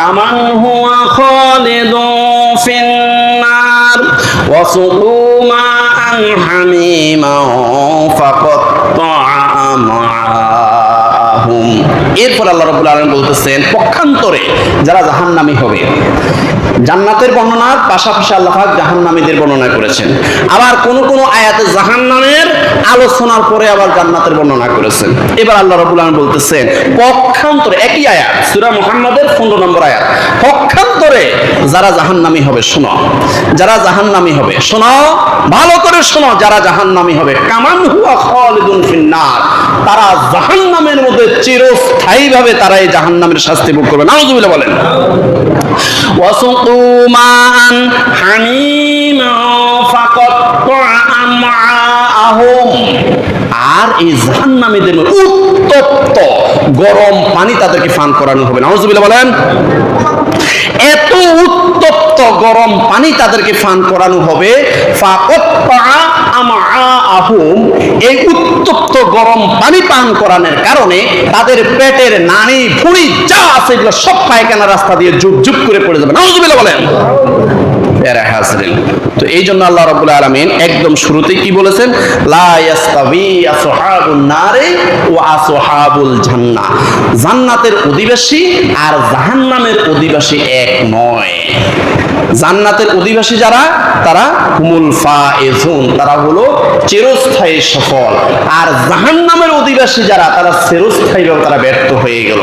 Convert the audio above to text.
কামান হুয়া খালিদুন ফিন্নার ওয়াসুকু মাআন হামিমা ফাকাত্তা আমাহুম এরপর আল্লাহ রাব্বুল আলামিন বলতেছেন, পক্ষান্তরে যারা জাহান্নামী হবে, জান্নাতের বর্ণনার পাশাপাশি আল্লাহ জাহান্নামীদের বর্ণনা করেছেন। আবার কোন কোন আয়াতে জাহান্নামের আলোচনার পরে আবার জান্নাতের বর্ণনা করেছেন। এবার আল্লাহ রাবুল আলম বলতেছেন, পক্ষান্তরে একই আয়াত, সুরা মুহাম্মাদের 15 নম্বর আয়াত। পক্ষান্তরে যারা জাহান নামি হবে, শোনো, যারা জাহান নামি হবে, শোনো, ভালো করে শোনো, যারা জাহান নামি হবে। কামান হুয়া খালিদুন ফিন্নার, তারা জাহান নামের মধ্যে চিরস্থায়ীভাবে তারা এই জাহান নামের শাস্তি ভোগ করবে। নাউজুবিল্লাহ বলেন ওয়াসুকুমান নাহুম আর এই জাহান্নামীদের উত্তপ্ত গরম পানি তাদেরকে পান করানো হবে। না নাউজুবিল্লাহ বলেন, এত উত্তপ্ত গরম পানি তাদেরকে পান করানো হবে। এই উত্তপ্ত গরম পানি পান করানোর কারণে তাদের পেটের নানি ভুঁড়ি যা আছে এগুলো সব পায়খানা রাস্তা দিয়ে যুগ যুগ করে পড়ে যাবে। না নাউজুবিল্লাহ বলেন। হাজরিন। তো এই জন্য আল্লাহ আলামিন একদম শুরুতেই কি বলেছেন? আসহাবুল জান্নাহ। জান্নাতের অধিবাসী আর জাহান্নামের অধিবাসী এক নয়। জান্নাতের অধিবাসী যারা? তারা হুমুল ফায়েজুন, তারা হলো চিরস্থায়ী সফল। আর জাহান্নামের অধিবাসী যারা? তারা চিরস্থায়ীভাবে তারা ব্যর্থ হয়ে গেল।